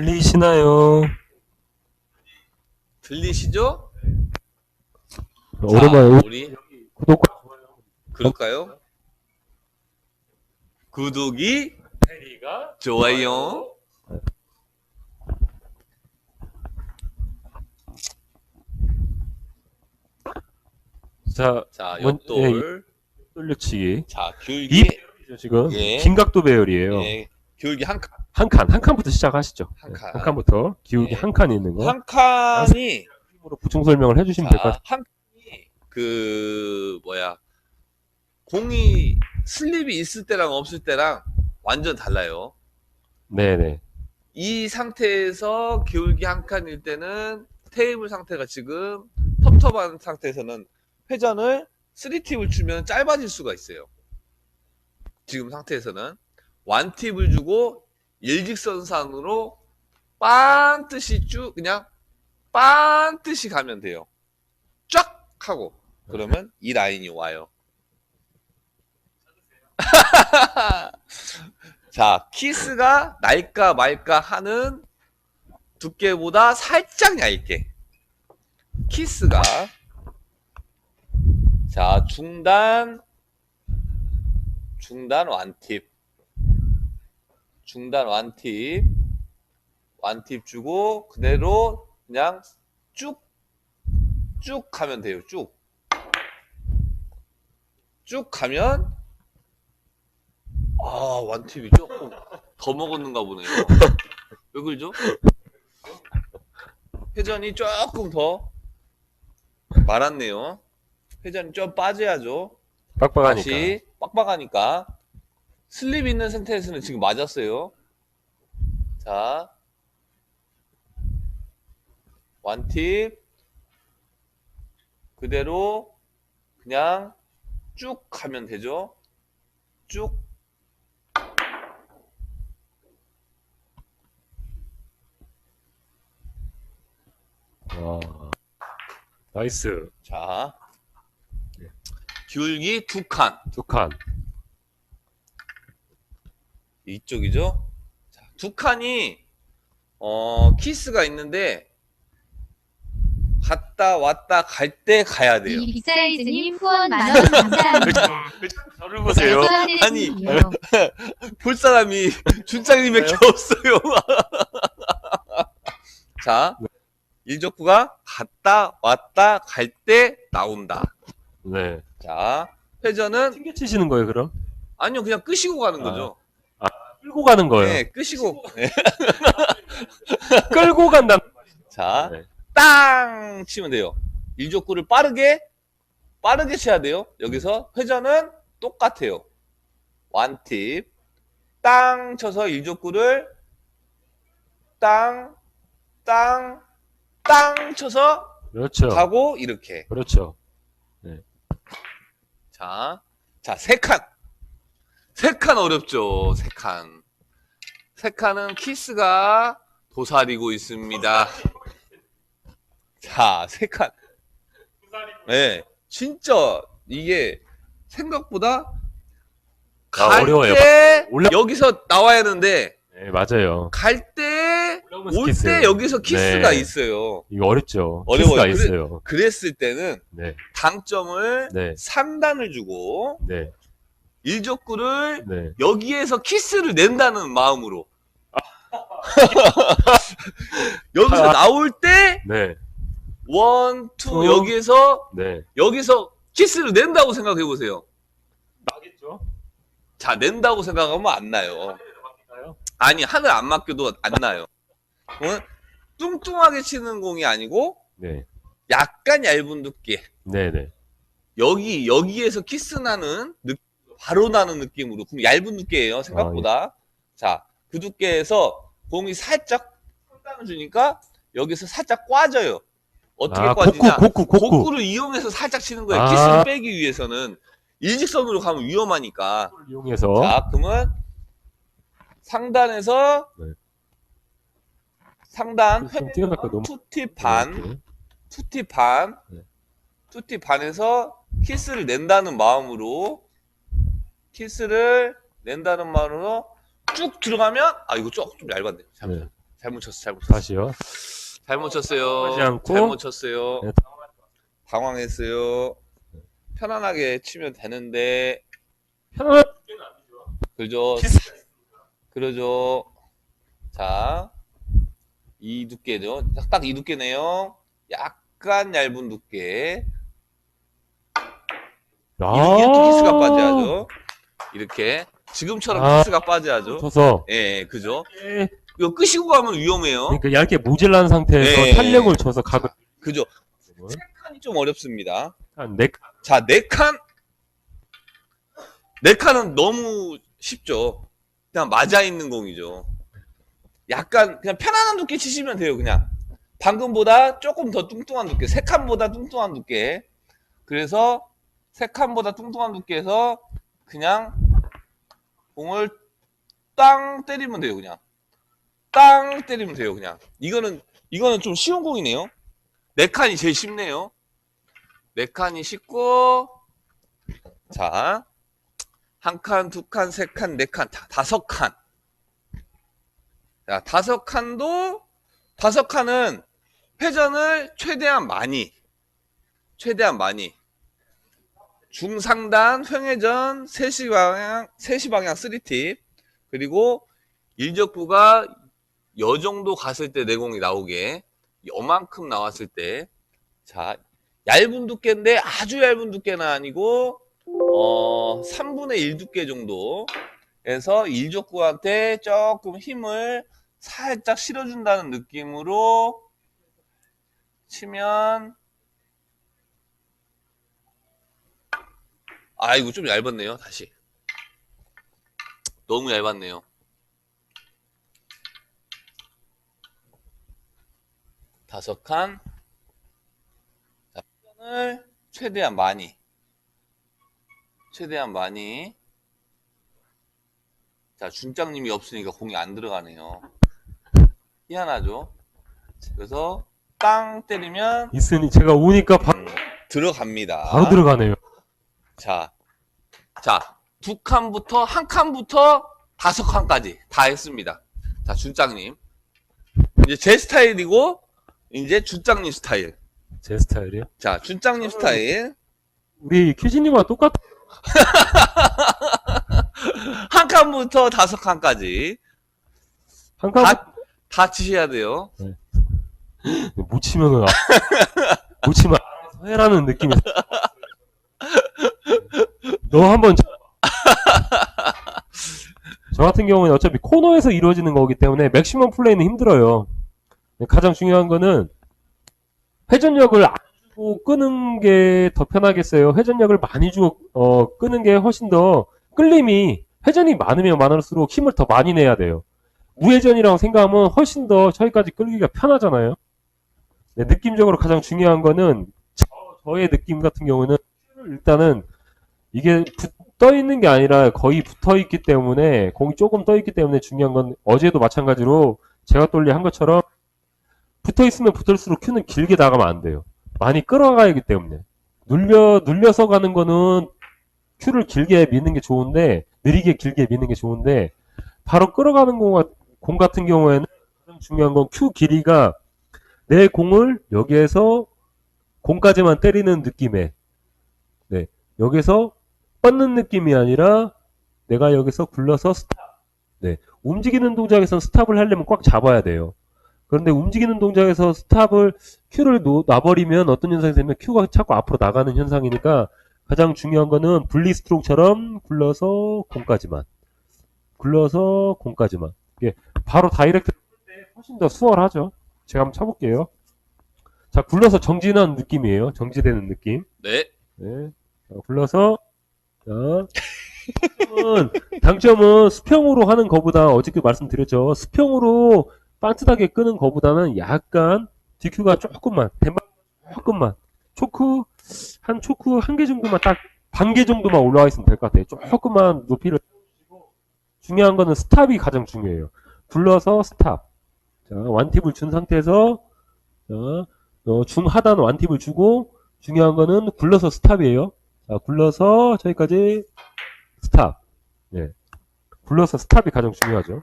들리시나요? 들리시죠? 오랜만에 자, 우리 구독과 그럴까요? 구독이 좋아요. 자 자, 원- 옆돌. 돌려치기 자, 이 기울기. 배열이죠 지금 예. 긴각도 배열이에요. 예, 기울기 한 칸. 한 칸, 한 칸부터 시작하시죠. 한 네, 칸. 한 칸부터 기울기 예. 한칸 있는 거. 한 칸이 으로 보충 설명을 해주시면 될것 자, 같아요. 한 칸이 그 뭐야? 공이 슬립이 있을 때랑 없을 때랑 완전 달라요. 네네. 이 상태에서 기울기 한 칸일 때는 테이블 상태가 지금 텁텁한 상태에서는 회전을 3팁을 주면 짧아질 수가 있어요. 지금 상태에서는 1팁을 주고 일직선상으로 반듯이 쭉 그냥 반듯이 가면 돼요. 쫙 하고 그러면 이 라인이 와요. 자, 키스가 날까 말까 하는 두께보다 살짝 얇게. 키스가 자, 중단 중단 완팁 중단 완팁 완팁 주고 그대로 그냥 쭉쭉 가면 돼요. 쭉. 쭉 가면 아, 완팁이 조금 더 먹었는가 보네요. 왜 그러죠? 회전이 조금 더 말았네요. 회전이 좀 빠져야죠. 빡빡하니까. 다시 빡빡하니까 슬립 있는 상태에서는 지금 맞았어요. 자, 완팁 그대로 그냥 쭉 가면 되죠. 쭉 와. 나이스. 자, 기울기 두 칸. 두 칸. 이쪽이죠. 자, 두 칸이 어 키스가 있는데 갔다 왔다 갈 때 가야 돼요. 이 빅사이즈님 후원 만원 감사합니다. 저를 보세요. 아니, 볼 사람이 준장님밖에 없어요. 자, 일족구가 갔다 왔다 갈 때 나온다. 네. 자, 회전은 튕겨 치시는 거예요, 그럼? 아니요 그냥 끄시고 가는 거죠. 끌고 가는 거예요. 네, 끄시고. 네. 끌고 간다. 자, 네. 땅 치면 돼요. 일족구를 빠르게 빠르게 쳐야 돼요. 여기서 회전은 똑같아요. 완팁 땅 쳐서 일족구를 땅 땅, 땅 쳐서 그렇죠. 가고 이렇게. 그렇죠. 자, 자, 세 칸. 세 칸 어렵죠. 세 칸. 세 칸은 키스가 도사리고 있습니다. 자, 세 칸. 네, 진짜 이게 생각보다 아, 갈 어려워요. 때 올라- 여기서 나와야 하는데 네, 맞아요. 갈 때 올라오면서 올 키스. 때 여기서 키스가 네. 있어요. 이거 어렵죠. 어려워요. 키스가 그래- 있어요. 그랬을 때는 네. 당점을 네. 3단을 주고 네. 일족구를 네. 여기에서 키스를 낸다는 마음으로. 여기서 아. 나올 때, 네. 원, 투, 투. 여기에서, 네. 여기서 키스를 낸다고 생각해 보세요. 나겠죠? 자, 낸다고 생각하면 안 나요. 아니, 하늘 안 맡겨도 안 나요. 어? 뚱뚱하게 치는 공이 아니고, 네. 약간 얇은 두께. 네, 네. 여기, 여기에서 키스 나는, 느- 바로 나는 느낌으로. 그럼 얇은 두께예요, 생각보다. 자, 그 두께에서 공이 살짝 땅을 주니까 여기서 살짝 꽈져요. 어떻게 아, 꽈지냐? 곡구, 곡구, 곡구. 곡구 를 이용해서 살짝 치는 거예요. 아. 키스를 빼기 위해서는 일직선으로 가면 위험하니까. 이용해서 자, 그러면 상단에서 네. 상단 투팁 반, 이렇게. 투팁 반, 네. 투팁 반에서 키스를 낸다는 마음으로 키스를 낸다는 마음으로 쭉 들어가면 아 이거 조금 좀 얇았네. 네. 잘못 쳤어, 잘못 쳤어. 다시요. 잘못 쳤어요. 하지 않고. 잘못 쳤어요. 네, 당황했어요. 편안하게 치면 되는데, 편안한 그죠? 그러죠. 자, 이 두께죠. 딱 이 두께네요. 약간 얇은 두께. 아, 이렇게 키스가 빠져야죠. 이렇게. 지금처럼 아. 키스가 빠져야죠. 쳐서 예, 예, 그죠? 예, 이거 끄시고 가면 위험해요. 그러니까 얇게 모질란 상태에서 네. 탄력을 줘서 각을 그죠? 세 칸이 좀 어렵습니다. 한 네, 자, 네 칸. 네 칸은 너무 쉽죠. 그냥 맞아 있는 공이죠. 약간 그냥 편안한 두께 치시면 돼요, 그냥. 방금보다 조금 더 뚱뚱한 두께, 세 칸보다 뚱뚱한 두께. 그래서 세 칸보다 뚱뚱한 두께에서 그냥 공을 땅 때리면 돼요, 그냥. 땅 때리면 돼요, 그냥. 이거는 이거는 좀 쉬운 공이네요. 네 칸이 제일 쉽네요. 네 칸이 쉽고 자, 한 칸, 두 칸, 세 칸, 네 칸, 다, 다섯 칸. 자, 다섯 칸도 다섯 칸은 회전을 최대한 많이 최대한 많이 중상단 횡회전 3시 방향 3시 방향 3팁. 그리고 일적구가 여 정도 갔을 때 내공이 나오게 요만큼 나왔을 때. 자, 얇은 두께인데 아주 얇은 두께는 아니고 어 3분의 1 두께 정도에서 일족구한테 조금 힘을 살짝 실어준다는 느낌으로 치면 아이고 좀 얇았네요 다시. 너무 얇았네요. 다섯 칸. 자, 을 최대한 많이 최대한 많이. 자 준장님이 없으니까 공이 안 들어가네요. 희한하죠? 그래서 땅 때리면 있으니 제가 오니까 바, 음, 들어갑니다. 바로 들어가네요. 자, 자, 두 칸부터, 한 칸부터 다섯 칸까지 다 했습니다. 자, 준장님. 이제 제 스타일이고, 이제 준장님 스타일. 제 스타일이요. 자, 준장님 스타일. 우리 큐지님과 똑같. 한 칸부터 다섯 칸까지. 한 칸. 다, 다 치셔야 돼요. 못 치면은 아- 못 치면 알아서 해라는 느낌이. 너 한번. 저- 저 같은 경우는 어차피 코너에서 이루어지는 거기 때문에 맥시멈 플레이는 힘들어요. 가장 중요한 거는 회전력을 안 주고 끄는 게 더 편하겠어요. 회전력을 많이 주고 어, 끄는 게 훨씬 더 끌림이 회전이 많으면 많을수록 힘을 더 많이 내야 돼요. 무회전이라고 생각하면 훨씬 더 저기까지 끌기가 편하잖아요. 네, 느낌적으로 가장 중요한 거는 저, 저의 느낌 같은 경우는 일단은 이게 떠 있는 게 아니라 거의 붙어 있기 때문에 공이 조금 떠 있기 때문에 중요한 건 어제도 마찬가지로 제가 돌리 한 것처럼 붙어 있으면 붙을수록 큐는 길게 나가면 안 돼요. 많이 끌어가야 하기 때문에 눌려 눌려서 가는 거는 큐를 길게 미는 게 좋은데 느리게 길게 미는 게 좋은데 바로 끌어가는 공, 같- 공 같은 경우에는 중요한 건 큐 길이가 내 공을 여기에서 공까지만 때리는 느낌에 네 여기서 뻗는 느낌이 아니라 내가 여기서 굴러서 스탑 네 움직이는 동작에서 스탑을 하려면 꽉 잡아야 돼요 그런데 움직이는 동작에서 스탑을 큐를 놓, 놔버리면 어떤 현상이 되면 큐가 자꾸 앞으로 나가는 현상이니까 가장 중요한 거는 분리 스트로크처럼 굴러서 공까지만 굴러서 공까지만 이게 바로 다이렉트 때 훨씬 더 수월하죠 제가 한번 쳐볼게요. 자, 굴러서 정진한 느낌이에요. 정지되는 느낌. 네. 네. 자, 굴러서, 자. 당점은, 수평으로 하는 것보다 어저께 말씀드렸죠. 수평으로 반듯하게 끄는 것보다는 약간 DQ가 조금만, 대만 조금만, 초크, 한 초크 한 개 정도만 딱, 반 개 정도만 올라와 있으면 될 것 같아요. 조금만 높이를. 중요한 거는 스탑이 가장 중요해요. 굴러서 스탑. 자, 완팁을 준 상태에서, 자, 어, 중 하단 완팁을 주고, 중요한 거는 굴러서 스탑이에요. 자, 굴러서 저기까지 스탑. 네. 굴러서 스탑이 가장 중요하죠.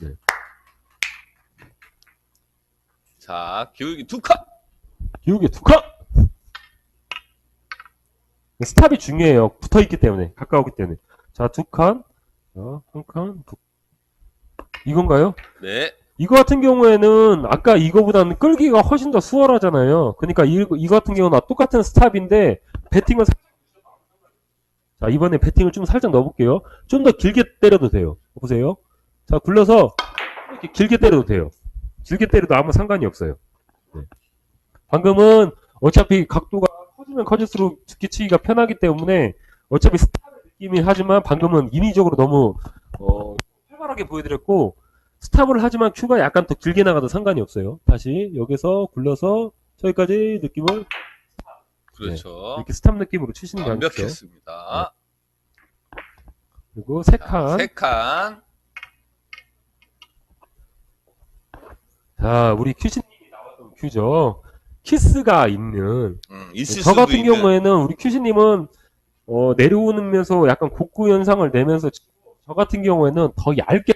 네. 자, 기울기 두 칸. 기울기 두 칸! 스탑이 중요해요. 붙어 있기 때문에. 가까우기 때문에. 자, 두 칸. 자, 한 칸, 두 이건가요? 네. 이거 같은 경우에는 아까 이거보다는 끌기가 훨씬 더 수월하잖아요. 그러니까 이, 이거 같은 경우는 똑같은 스탑인데 배팅을 살- 자 이번에 배팅을 좀 살짝 넣어볼게요. 좀 더 길게 때려도 돼요. 보세요. 자 굴려서 이렇게 길게 때려도 돼요. 길게 때려도 아무 상관이 없어요. 네. 방금은 어차피 각도가 커지면 커질수록 두께 치기가 편하기 때문에 어차피 스탑 느낌이 하지만 방금은 인위적으로 너무 어, 활발하게 보여드렸고 스탑을 하지만 큐가 약간 더 길게 나가도 상관이 없어요. 다시 여기서 굴려서 저기까지 느낌을 그렇죠. 이렇게 스탑 느낌으로 치시는 게 아니죠. 완벽했습니다. 그리고 세 자, 칸. 세 칸. 자, 우리 큐시님이 나왔던 큐죠. 키스가 있는. 음, 있을 저 같은 있는. 경우에는 우리 큐시님은 어, 내려오면서 약간 곡구 현상을 내면서 저 같은 경우에는 더 얇게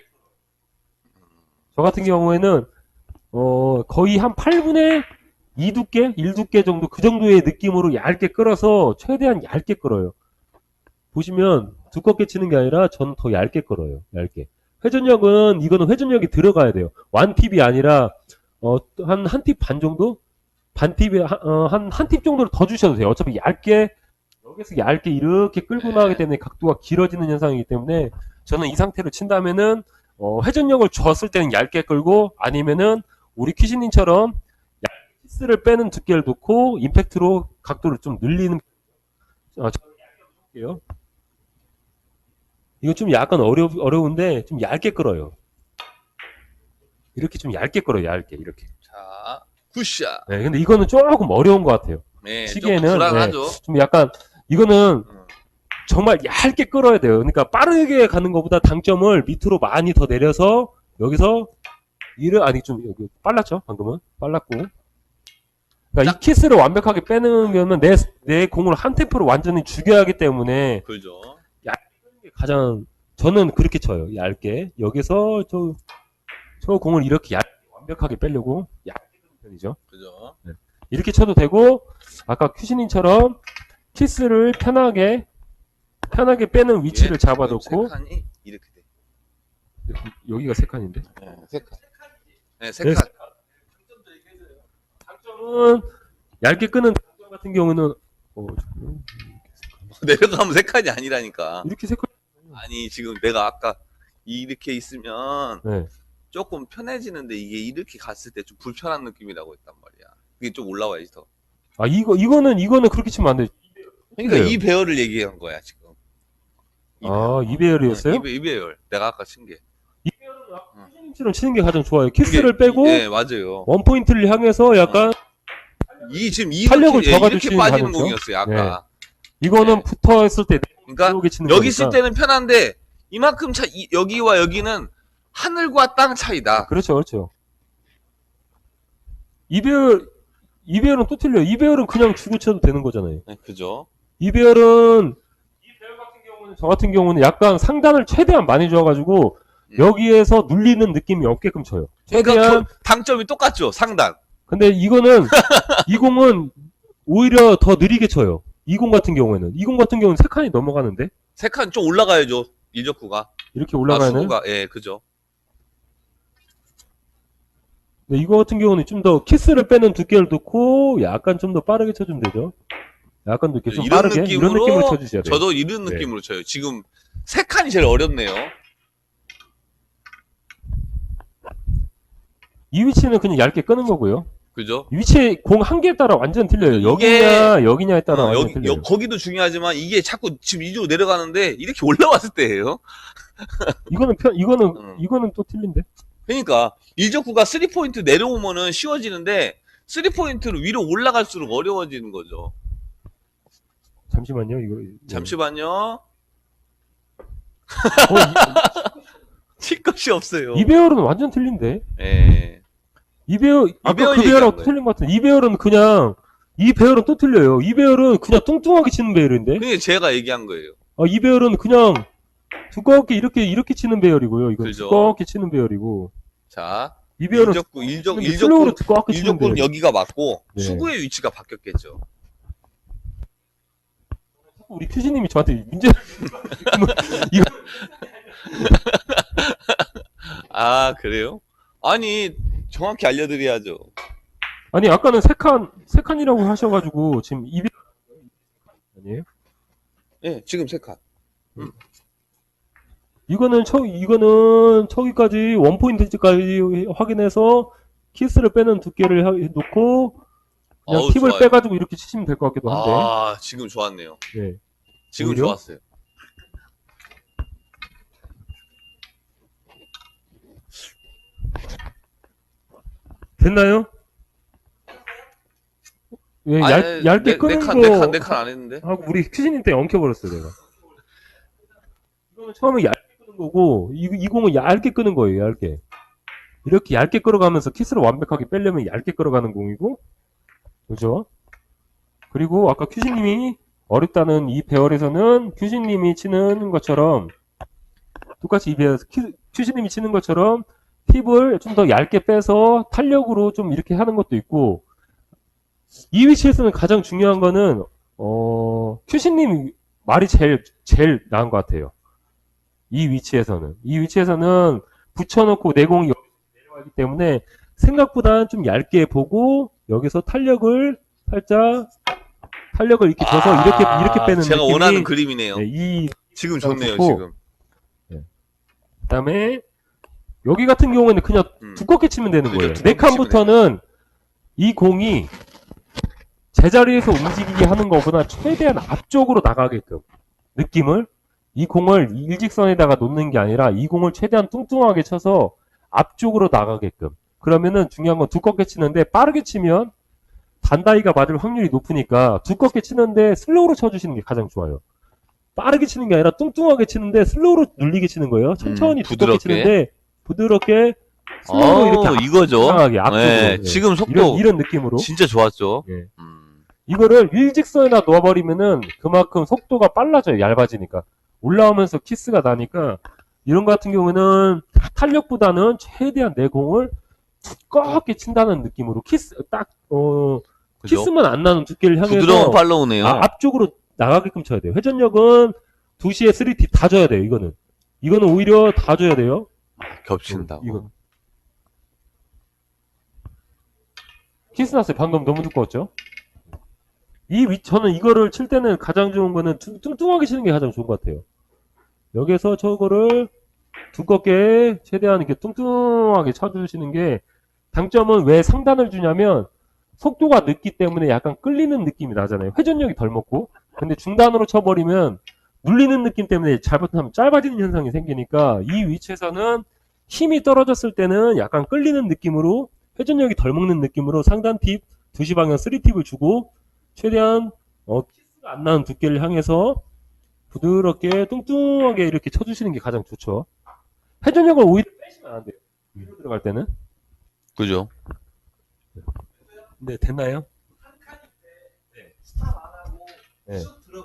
저 같은 경우에는 어, 거의 한 8분의 2 두께, 1 두께 정도 그 정도의 느낌으로 얇게 끌어서 최대한 얇게 끌어요. 보시면 두껍게 치는 게 아니라 저는 더 얇게 끌어요. 얇게. 회전력은 이거는 회전력이 들어가야 돼요. 완 팁이 아니라 어, 한한 팁 반 정도? 반 팁에 한한 한팁 정도를 더 주셔도 돼요. 어차피 얇게 여기서 얇게 이렇게 끌고 나가기 때문에 각도가 길어지는 현상이기 때문에 저는 이 상태로 친다면은 어, 회전력을 줬을 때는 얇게 끌고 아니면은 우리 퀴즈님처럼 키스를 빼는 두께를 놓고 임팩트로 각도를 좀 늘리는 어, 저. 이거 좀 약간 어려 어려운데 좀 얇게 끌어요. 이렇게 좀 얇게 끌어요, 얇게 이렇게. 자, 굿샷. 네, 근데 이거는 조금 어려운 것 같아요. 네, 좀 시기에는, 불안하죠. 좀 약간 이거는 음. 정말 얇게 끌어야 돼요. 그러니까 빠르게 가는 것보다 당점을 밑으로 많이 더 내려서 여기서 이를 아니 좀 여기 빨랐죠 방금은 빨랐고. 그러니까 이 키스를 완벽하게 빼는 거는 내, 내 공을 한 템포로 완전히 죽여야 하기 때문에 그죠. 가장 저는 그렇게 쳐요. 얇게 여기서 저, 저 공을 이렇게 얇게 완벽하게 빼려고 얇게 치는 편이죠. 그죠. 이렇게 쳐도 되고 아까 큐시님처럼 키스를 편하게 편하게 빼는 위치를 예, 잡아놓고 지금 세 칸이 이렇게 돼. 여기가 세 칸인데 네, 세 칸. 네, 세 네, 칸. 장점은 얇게 끄는 같은 경우는 어, 지금 내려가면 세 칸이 아니라니까. 이렇게 세 칸. 아니, 지금 내가 아까 이렇게 있으면 네. 조금 편해지는데 이게 이렇게 갔을 때 좀 불편한 느낌이라고 했단 말이야. 그게 좀 올라와야지 더. 아 이거 이거는 이거는 그렇게 치면 안 돼. 그러니까. 이 배열을 얘기한 거야, 지금. 이아 배열. 이배열이었어요? 이, 배- 이 배열. 내가 아까 친 게. 큐시님처럼 치는 게 가장 좋아요. 키스를 이게- 빼고 네, 맞아요. 원 포인트를 향해서 약간 이 지금 이 탄력을 이렇게, 예, 이렇게 빠지는 거죠. 공이었어요, 아까. 이거는 네. 붙어 있을 때 그러니까 치는 여기 거니까. 있을 때는 편한데 이만큼 차 이- 여기와 여기는 하늘과 땅 차이다. 그렇죠, 그렇죠. 이배열 이배열은 또 틀려 요. 이배열은 그냥 주고 쳐도 되는 거잖아요. 네, 그죠? 이배열은 이 배열 같은 경우는 저 같은 경우는 약간 상단을 최대한 많이 줘가지고 음. 여기에서 눌리는 느낌이 없게끔 쳐요. 그러니까 최대한 그 당점이 똑같죠, 상단. 근데 이거는 이 공은 오히려 더 느리게 쳐요. 이공 같은 경우에는 이공 같은 경우는 세 칸이 넘어가는데 세 칸 좀 올라가야죠, 일적구가. 이렇게 아, 올라가는. 수구가. 예, 그죠. 근데 이거 같은 경우는 좀 더 키스를 빼는 두께를 놓고 약간 좀 더 빠르게 쳐주면 되죠. 약간 더 이렇게 좀 이런 빠르게 이런 느낌으로 느낌으로 쳐주셔야 돼요. 저도 이런 네. 느낌으로 쳐요. 지금 세 칸이 제일 어렵네요. 이 위치는 그냥 얇게 끄는 거고요. 그죠? 이 위치 공 한 개에 따라 완전 틀려요. 여기냐 여기냐에 따라 어, 완전 여기, 틀려요. 여- 거기도 중요하지만 이게 자꾸 지금 이쪽으로 내려가는데 이렇게 올라왔을 때예요. 이거는 편 이거는 음. 이거는 또 틀린데. 그러니까 일적구가 3포인트 내려오면은 쉬워지는데 3포인트로 위로 올라갈수록 어려워지는 거죠. 잠시만요. 이거 잠시만요. 어, 칠 것이 없어요. 이, 배열은 완전 틀린데. 예. 이 배열 아까 배열 그 배열하고 거예요. 틀린 것 같은데. 이 배열은 그냥 이 배열은 또 틀려요. 이 배열은 그냥 뚱뚱하게 치는 배열인데. 그게 제가 얘기한 거예요. 아, 이 배열은 그냥 두껍게 이렇게 이렇게 치는 배열이고요. 이건 그죠. 두껍게 치는 배열이고. 자, 이비어는 일적구 일적 일적구 치면 일적구는. 여기가 맞고 네. 수구의 위치가 바뀌었겠죠. 우리 퓨즈님이 저한테 문제 이거 아 그래요? 아니 정확히 알려드려야죠. 아니 아까는 세칸 세 칸이라고 하셔가지고 지금 이비 아니에요? 예, 지금 세 칸. 이거는 저 이거는 저기까지 원 포인트까지 확인해서 키스를 빼는 두께를 하- 놓고 그냥 어우, 팁을 좋아요. 빼가지고 이렇게 치시면 될 것 같기도 한데. 아 지금 좋았네요. 네. 지금 오히려? 좋았어요. 됐나요? 예, 아니, 얇, 얇게 네, 끄는 네거 칸, 네 칸, 네 칸 안 했는데. 하고 우리 퀴즈님 때 엉켜버렸어요, 내가. 이거는 처음에 얇게 끄는 거고, 이, 이 공은 얇게 끄는 거예요, 얇게. 이렇게 얇게 끌어가면서 키스를 완벽하게 빼려면 얇게 끌어가는 공이고, 그죠? 그리고 아까 퀴즈님이 어렵다는 이 배열에서는 퀴즈님이 치는 것처럼, 똑같이 이 배열에서 퀴, 퀴즈님이 치는 것처럼 팁을 좀 더 얇게 빼서 탄력으로 좀 이렇게 하는 것도 있고, 이 위치에서는 가장 중요한 거는 어, 큐신님 말이 제일, 제일 나은 것 같아요. 이 위치에서는. 이 위치에서는 붙여놓고 내공이 내려가기 때문에 생각보다는 좀 얇게 보고 여기서 탄력을 살짝 탄력을 이렇게 줘서 아, 이렇게 이렇게 빼는 제가 느낌이 원하는 그림이네요. 네, 이 지금 좋네요, 좋고. 지금. 그다음에 여기 같은 경우에는 그냥 음. 두껍게 치면 되는 거예요. 네 칸부터는 이 공이 제자리에서 움직이게 하는 것보다 최대한 앞쪽으로 나가게끔 느낌을 이 공을 일직선에다가 놓는 게 아니라 이 공을 최대한 뚱뚱하게 쳐서 앞쪽으로 나가게끔 그러면은 중요한 건 두껍게 치는데 빠르게 치면 단다이가 맞을 확률이 높으니까 두껍게 치는데 슬로우로 쳐주시는 게 가장 좋아요. 빠르게 치는 게 아니라 뚱뚱하게 치는데 슬로우로 눌리게 치는 거예요. 천천히 음, 두껍게. 치는데 부드럽게 슬로우로 어, 이렇게 이거죠. 앞쪽으로 네, 예. 지금 속도 이런, 느낌으로 진짜 좋았죠. 예. 음. 이거를 일직선에다 놓아버리면은 그만큼 속도가 빨라져요 얇아지니까 올라오면서 키스가 나니까 이런 거 같은 경우는 탄력보다는 최대한 내 공을 두껍게 친다는 느낌으로 키스 딱 어 그죠? 키스만 안 나는 두께를 향해서 부드러운 팔로우네요. 아, 앞쪽으로 나가게끔 쳐야 돼요 회전력은 2시에 3T 다 줘야 돼요 이거는 이거는 오히려 다 줘야 돼요 겹친다고. 이거. 키스 났어요. 방금 너무 두꺼웠죠? 이 위, 저는 이거를 칠 때는 가장 좋은 거는 뚱- 뚱뚱하게 치는 게 가장 좋은 것 같아요. 여기서 저거를 두껍게, 최대한 이렇게 뚱뚱하게 쳐주시는 게, 장점은 왜 상단을 주냐면, 속도가 늦기 때문에 약간 끌리는 느낌이 나잖아요. 회전력이 덜 먹고. 근데 중단으로 쳐버리면, 눌리는 느낌 때문에 잘못하면 짧아지는 현상이 생기니까, 이 위치에서는 힘이 떨어졌을 때는 약간 끌리는 느낌으로 회전력이 덜 먹는 느낌으로 상단 팁 2시 방향 3팁을 주고 최대한 어, 키스가 안 나는 두께를 향해서 부드럽게 뚱뚱하게 이렇게 쳐주시는 게 가장 좋죠. 회전력을 오히려 빼시면 안 돼요. 위로 들어갈 때는. 그죠? 네, 됐나요? 네. 들어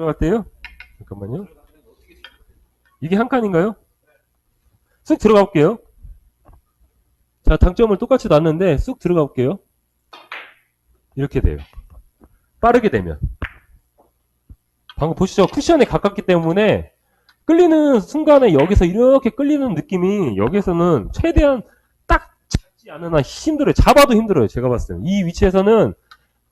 갈 때요? 잠깐만요. 이게 한 칸인가요? 쑥 들어가 볼게요. 자, 당점을 똑같이 놨는데 쑥 들어가 볼게요. 이렇게 돼요. 빠르게 되면. 방금 보시죠. 쿠션에 가깝기 때문에 끌리는 순간에 여기서 이렇게 끌리는 느낌이 여기서는 최대한 딱 잡지 않으나 힘들어요. 잡아도 힘들어요. 제가 봤을 때는. 이 위치에서는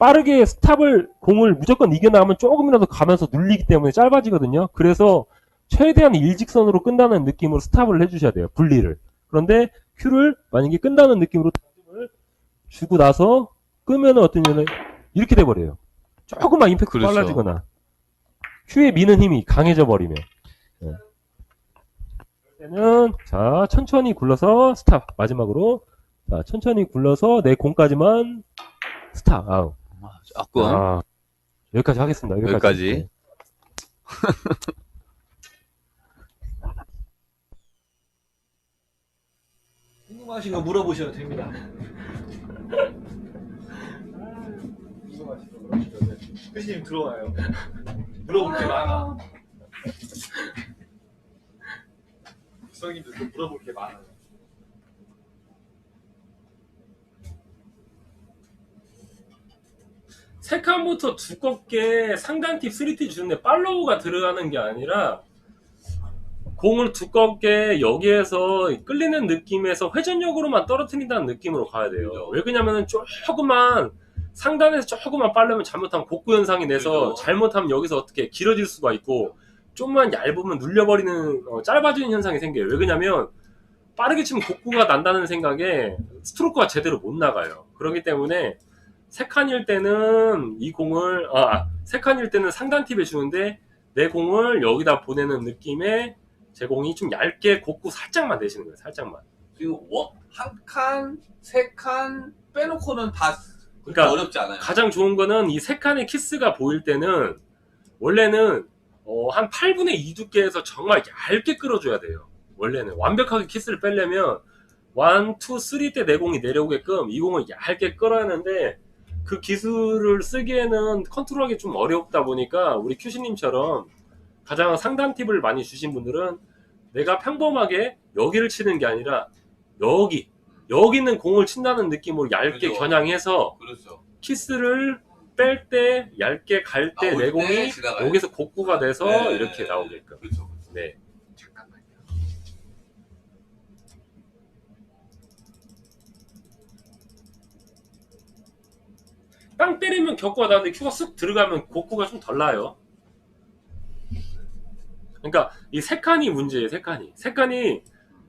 빠르게 스탑을, 공을 무조건 이겨나가면 조금이라도 가면서 눌리기 때문에 짧아지거든요. 그래서 최대한 일직선으로 끈다는 느낌으로 스탑을 해주셔야 돼요. 분리를. 그런데 큐를 만약에 끈다는 느낌으로 당점을 주고 나서 끄면은 어떠냐면 이렇게 돼버려요. 조금만 임팩트 그렇죠. 빨라지거나 큐에 미는 힘이 강해져 버리면. 네. 그때는 자 천천히 굴러서 스탑 마지막으로 자 천천히 굴러서 내 공까지만 스탑 아우 조금. 아, 여기까지 하겠습니다. 여기까지. 여기까지. 네. 궁금하신 거 물어보셔도 됩니다. 교수님 들어와요. 물어볼 게 많아. 구성님들도 물어볼 게 많아요. 세 칸부터 두껍게 상단 팁 3티 주는데 팔로우가 들어가는 게 아니라 공을 두껍게 여기에서 끌리는 느낌에서 회전력으로만 떨어뜨린다는 느낌으로 가야 돼요. 그죠. 왜 그러냐면은 조금만 상단에서 조금만 빠르면 잘못하면 곡구 현상이 내서 그죠. 잘못하면 여기서 어떻게 길어질 수가 있고 좀만 얇으면 눌려버리는 어, 짧아지는 현상이 생겨요. 왜 그러냐면 빠르게 치면 곡구가 난다는 생각에 스트로크가 제대로 못 나가요. 그렇기 때문에 세 칸일 때는 이 공을 아, 세 칸일 때는 상단 팁에 주는데 내 공을 여기다 보내는 느낌의 제 공이 좀 얇게 곡구 살짝만 내시는 거예요. 살짝만. 지금 한 칸, 세 칸 빼놓고는 다 그렇게 그러니까 어렵지 않아요. 가장 좋은 거는 이 세 칸의 키스가 보일 때는 원래는 어, 한 8분의 2 두께에서 정말 얇게 끌어줘야 돼요. 원래는 완벽하게 키스를 빼려면 1, 2, 3 때 내 공이 내려오게끔 이 공을 얇게 끌어야 하는데 그 기술을 쓰기에는 컨트롤하기 좀 어렵다 보니까 우리 큐시님처럼 가장 상단 팁을 많이 주신 분들은 내가 평범하게 여기를 치는 게 아니라 여기 여기 있는 공을 친다는 느낌으로 얇게 그죠. 겨냥해서 그렇죠. 키스를 뺄 때 얇게 갈때 나올 내때 공이 지나가요. 여기서 곡구가 돼서 네, 이렇게 나오게끔. 그렇죠. 네. 잠깐만 빵 때리면 격구가 나는데 큐가 쓱 들어가면 곡구가 좀 덜 나요. 그러니까 이 세 칸이 문제예요. 세 칸이. 세 칸이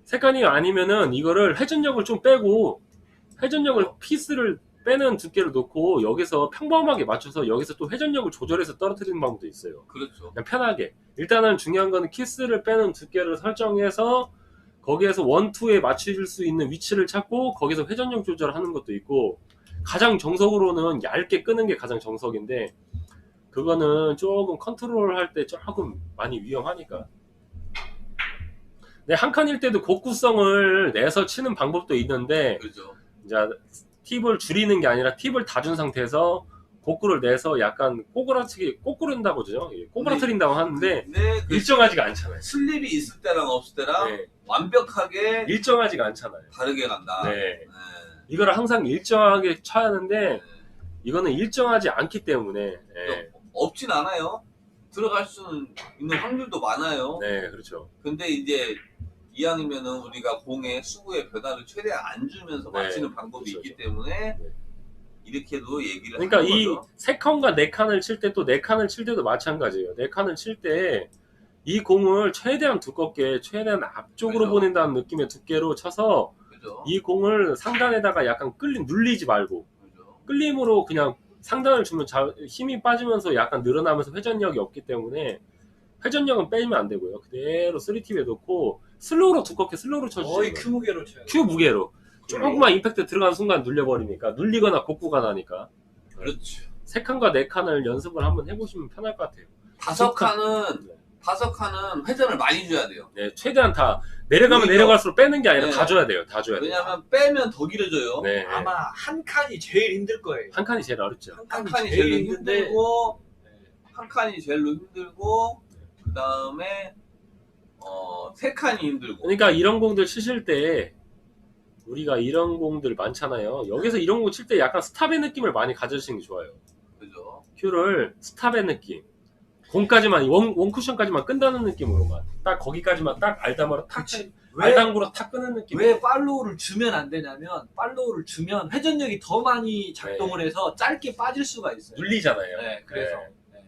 세 칸이 아니면은 이거를 회전력을 좀 빼고 회전력을 피스를 빼는 두께를 놓고 여기서 평범하게 맞춰서 여기서 또 회전력을 조절해서 떨어뜨리는 방법도 있어요. 그렇죠. 그냥 편하게. 일단은 중요한 거는 키스를 빼는 두께를 설정해서 거기에서 원투에 맞출 수 있는 위치를 찾고 거기서 회전력 조절하는 것도 있고 가장 정석으로는 얇게 끄는 게 가장 정석인데 그거는 조금 컨트롤 할 때 조금 많이 위험하니까. 네, 한 칸일 때도 곡구성을 내서 치는 방법도 있는데 그렇죠. 이제 팁을 줄이는 게 아니라 팁을 다 준 상태에서 곡구를 내서 약간 꼬꾸라치기 꼬꾸른다고 그러죠. 예, 꼬꾸라트린다고 하는데 근데 그 일정하지가 않잖아요. 슬립이 있을 때랑 없을 때랑 네, 완벽하게 일정하지가 않잖아요. 다르게 간다. 네. 네. 이거를 항상 일정하게 쳐야 하는데 네. 이거는 일정하지 않기 때문에 예, 없진 않아요. 들어갈 수는 있는 확률도 많아요. 네, 그렇죠. 근데 이제 이왕이면은 우리가 공의 수구의 변화를 최대한 안 주면서 네, 맞히는 방법이 그렇죠, 있기 때문에 네. 이렇게도 얘기를 그러니까 이. 세 칸과 네 칸을 칠 때 또 네 칸을 칠 때도 마찬가지예요. 네 칸을 칠 때 이 공을 최대한 두껍게 최대한 앞쪽으로 그죠. 보낸다는 느낌의 두께로 쳐서 그죠? 이 공을 상단에다가 약간 끌림 눌리지 말고 그죠? 끌림으로 그냥 상단을 주면 자- 힘이 빠지면서 약간 늘어나면서 회전력이 없기 때문에 회전력은 빼면 안 되고요. 그대로 3팁에 놓고 슬로우로 두껍게 슬로우로 쳐주세요. 거의 그 무게로 쳐요. 큐 무게로 조금만 임팩트 들어가는 순간 눌려버리니까 눌리거나 곡구가 나니까 그렇죠. 세 칸과 네 칸을 연습을 한번 해보시면 편할 것 같아요. 다섯. 칸은 네. 다섯 칸은 회전을 많이 줘야 돼요. 네, 최대한 다 내려가면 오히려- 내려갈수록 빼는 게 아니라 네. 다 줘야 돼요. 다 줘야 돼요. 왜냐하면 빼면 더 길어져요. 네, 아마 한 칸이 제일 힘들 거예요. 한 칸이 제일 어렵죠. 한한 칸이, 칸이 제일 힘들고 네. 한 칸이 제일 힘들고 그 다음에 어, 세 칸이 힘들고 그러니까 이런 공들 치실 때 우리가 이런 공들 많잖아요. 여기서 이런 공 칠 때 약간 스탑의 느낌을 많이 가져주시는 게 좋아요. 그죠? 큐를 스탑의 느낌. 공까지만 원, 원 쿠션까지만 끈다는 느낌으로만 딱 거기까지만 딱 알다마로 탁 치, 왜, 알당구로 탁 끄는 느낌. 왜 팔로우를 주면 안 되냐면 팔로우를 주면 회전력이 더 많이 작동을 해서 짧게 빠질 수가 있어요. 눌리잖아요. 네, 그래서 네.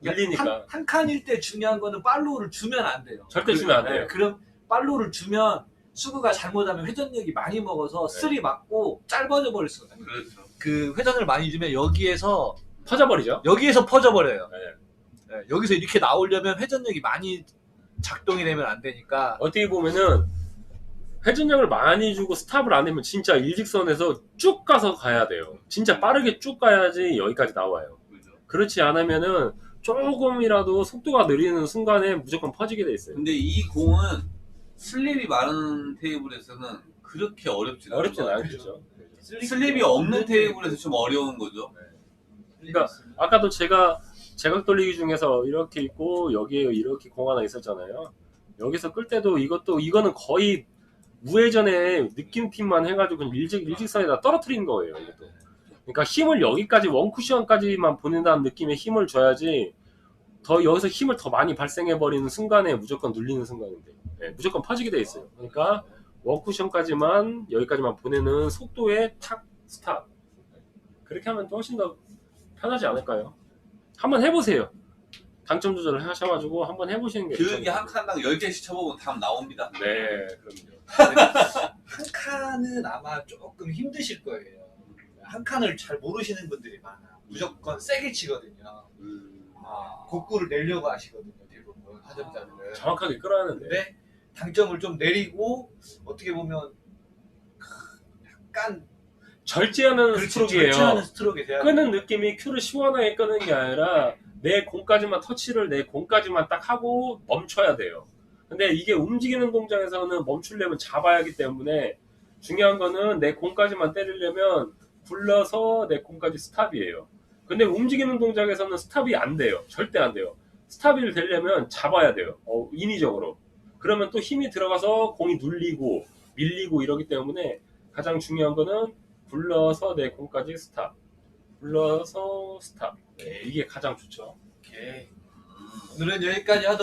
네. 눌리니까. 한, 한 칸일 때 중요한 거는 팔로우를 주면 안 돼요. 절대 주면 안 돼요. 네, 그럼 팔로우를 주면 수구가 잘못하면 회전력이 많이 먹어서 네. 쓸이 맞고 짧아져 버릴 수가 있어요. 그렇죠. 그 회전을 많이 주면 여기에서 터져버리죠. 여기에서 퍼져 버려요. 네. 네, 여기서 이렇게 나오려면 회전력이 많이 작동이 되면 안 되니까 어떻게 보면은 회전력을 많이 주고 스탑을 안 하면 진짜 일직선에서 쭉 가서 가야 돼요. 진짜 빠르게 쭉 가야지 여기까지 나와요. 그죠? 그렇지 않으면은 조금이라도 속도가 느리는 순간에 무조건 퍼지게 돼 있어요. 근데 이 공은 슬립이 많은 테이블에서는 그렇게 어렵지. 어렵진 않겠죠. 슬립이 없는 테이블에서 좀 어려운 거죠. 그러니까 아까도 제가 제각 돌리기 중에서 이렇게 있고 여기에 이렇게 공 하나 있었잖아요. 여기서 끌 때도 이것도 이거는 거의 우회전에 느낌팀만 해가지고 그냥 일직 일직선에다 떨어뜨린 거예요. 이것도. 그러니까 힘을 여기까지 원 쿠션까지만 보낸다는 느낌의 힘을 줘야지 더 여기서 힘을 더 많이 발생해 버리는 순간에 무조건 눌리는 순간인데 예, 무조건 퍼지게 돼 있어요. 그러니까 원 쿠션까지만 여기까지만 보내는 속도의 탁 스탑 그렇게 하면 또 훨씬 더 편하지 않을까요? 한번 해보세요. 당점 조절을 하셔가지고 한번 해보시는 게 교육이 한 칸당 10개씩 쳐보면 답 나옵니다. 네, 그럼요. 한 칸은 아마 조금 힘드실 거예요. 한 칸을 잘 모르시는 분들이 많아. 무조건 세게 치거든요. 아, 곡구를 내려고 하시거든요. 대부분 하점자들은. 정확하게 끌어야 하는데 근데 당점을 좀 내리고 어떻게 보면 약간 절제하는 그렇지, 스트로크예요. 절제하는 스트로크에 대한 끄는 느낌이 큐를 시원하게 끄는 게 아니라 내 공까지만 터치를 내 공까지만 딱 하고 멈춰야 돼요. 근데 이게 움직이는 동작에서는 멈추려면 잡아야 하기 때문에 중요한 거는 내 공까지만 때리려면 굴러서 내 공까지 스탑이에요. 근데 움직이는 동작에서는 스탑이 안 돼요. 절대 안 돼요. 스탑이 되려면 잡아야 돼요. 어, 인위적으로. 그러면 또 힘이 들어가서 공이 눌리고 밀리고 이러기 때문에 가장 중요한 거는 굴러서 내 공까지 스탑. 굴러서 스탑. 네, 이게 가장 좋죠. 오케이. 오늘은 여기까지 하도록